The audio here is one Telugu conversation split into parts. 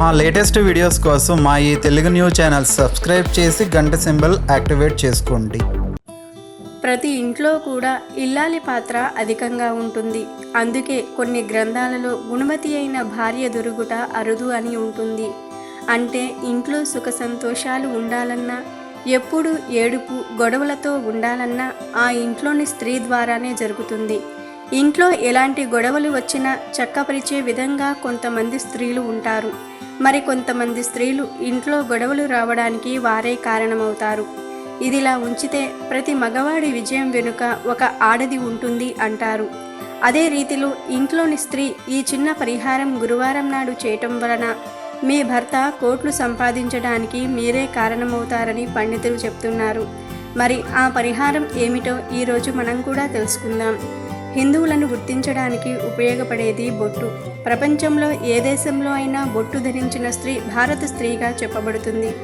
మా లేటెస్ట్ వీడియోస్ కోసం మా ఈ తెలుగు న్యూస్ ఛానల్ సబ్స్క్రైబ్ చేసి గంట సింబల్ యాక్టివేట్ చేసుకోండి. ప్రతి ఇంట్లో కూడా ఇల్లాలి పాత్ర అధికంగా ఉంటుంది. అందుకే కొన్ని గ్రంథాలలో గుణమతి అయిన భార్య దొరుకుట అరుదు అని ఉంటుంది. అంటే ఇంట్లో సుఖ సంతోషాలు ఉండాలన్నా ఎప్పుడు ఏడుపు గొడవలతో ఉండాలన్నా ఆ ఇంట్లోని స్త్రీ ద్వారానే జరుగుతుంది. ఇంట్లో ఎలాంటి గొడవలు వచ్చినా చక్కపరిచే విధంగా కొంతమంది స్త్రీలు ఉంటారు. మరి కొంతమంది స్త్రీలు ఇంట్లో గొడవలు రావడానికి వారే కారణమవుతారు. ఇదిలా ఉంచితే ప్రతి మగవాడి విజయం వెనుక ఒక ఆడది ఉంటుంది అంటారు. అదే రీతిలో ఇంట్లోని స్త్రీ ఈ చిన్న పరిహారం గురువారం నాడు చేయటం వలన మీ భర్త కోట్లు సంపాదించడానికి మీరే కారణమవుతారని పండితులు చెప్తున్నారు. మరి ఆ పరిహారం ఏమిటో ఈరోజు మనం కూడా తెలుసుకుందాం. హిందువులను గుర్తించడానికి ఉపయోగపడేది బొట్టు. ప్రపంచంలో ఏ దేశంలో అయినా బొట్టు ధరించిన స్త్రీ భారత స్త్రీగా చెప్పబడుతుంది.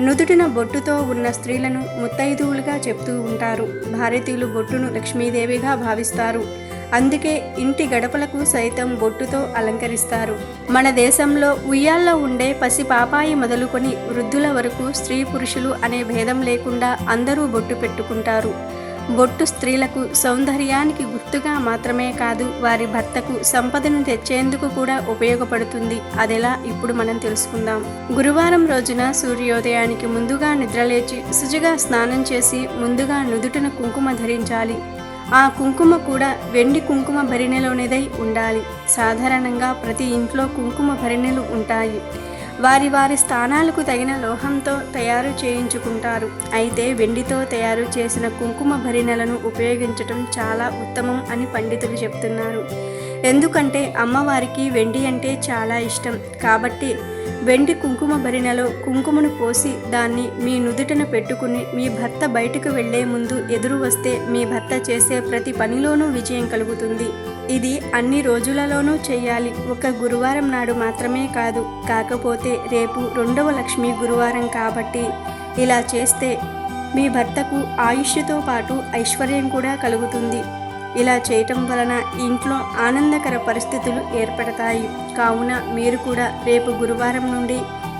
నుదుటిన బొట్టుతో ఉన్న స్త్రీలను ముత్తైదువులుగా చెప్తూ ఉంటారు. భారతీయులు బొట్టును లక్ష్మీదేవిగా భావిస్తారు. అందుకే ఇంటి గడపలకు సైతం బొట్టుతో అలంకరిస్తారు. మన దేశంలో ఉయ్యాల్లో ఉండే పసి పాపాయి మొదలుకొని వృద్ధుల వరకు స్త్రీ పురుషులు అనే భేదం లేకుండా అందరూ బొట్టు పెట్టుకుంటారు. బొట్టు స్త్రీలకు సౌందర్యానికి గుర్తుగా మాత్రమే కాదు వారి భర్తకు సంపదను తెచ్చేందుకు కూడా ఉపయోగపడుతుంది. అదెలా ఇప్పుడు మనం తెలుసుకుందాం. గురువారం రోజున సూర్యోదయానికి ముందుగా నిద్రలేచి శుచిగా స్నానం చేసి ముందుగా నుదుటిన కుంకుమ ధరించాలి. ఆ కుంకుమ కూడా వెండి కుంకుమ భరిణెలోనిదై ఉండాలి. సాధారణంగా ప్రతి ఇంట్లో కుంకుమ భరిణెలు ఉంటాయి. వారి వారి స్థానాలకు తగిన లోహంతో తయారు చేయించుకుంటారు. అయితే వెండితో తయారు చేసిన కుంకుమ భరిణలను ఉపయోగించటం చాలా ఉత్తమం అని పండితులు చెప్తున్నారు. ఎందుకంటే అమ్మవారికి వెండి అంటే చాలా ఇష్టం. కాబట్టి వెండి కుంకుమ భరిణలో కుంకుమను పోసి దాన్ని మీ నుదుటను పెట్టుకుని మీ భర్త బయటకు వెళ్ళే ముందు ఎదురు వస్తే మీ భర్త చేసే ప్రతి పనిలోనూ విజయం కలుగుతుంది. ఇది అన్ని రోజులలోనూ చేయాలి. ఒక గురువారం నాడు మాత్రమే కాదు. కాకపోతే రేపు రెండవ లక్ష్మీ గురువారం కాబట్టి ఇలా చేస్తే మీ భర్తకు ఆయుష్తో పాటు ఐశ్వర్యం కూడా కలుగుతుంది. ఇలా చేయటం వలన ఇంట్లో ఆనందకర పరిస్థితులు ఏర్పడతాయి. కావున మీరు కూడా రేపు గురువారం నుండి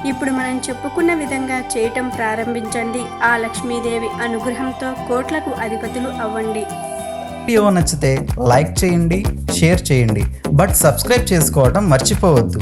ఇప్పుడు మనం చెప్పుకున్న విధంగా చేయటం ప్రారంభించండి. ఆ లక్ష్మీదేవి అనుగ్రహంతో కోట్లకు అధిపతులు అవ్వండి. వీడియో నచ్చితే లైక్ చేయండి షేర్ చేయండి. బట్ సబ్స్క్రైబ్ చేసుకోవడం మర్చిపోవద్దు.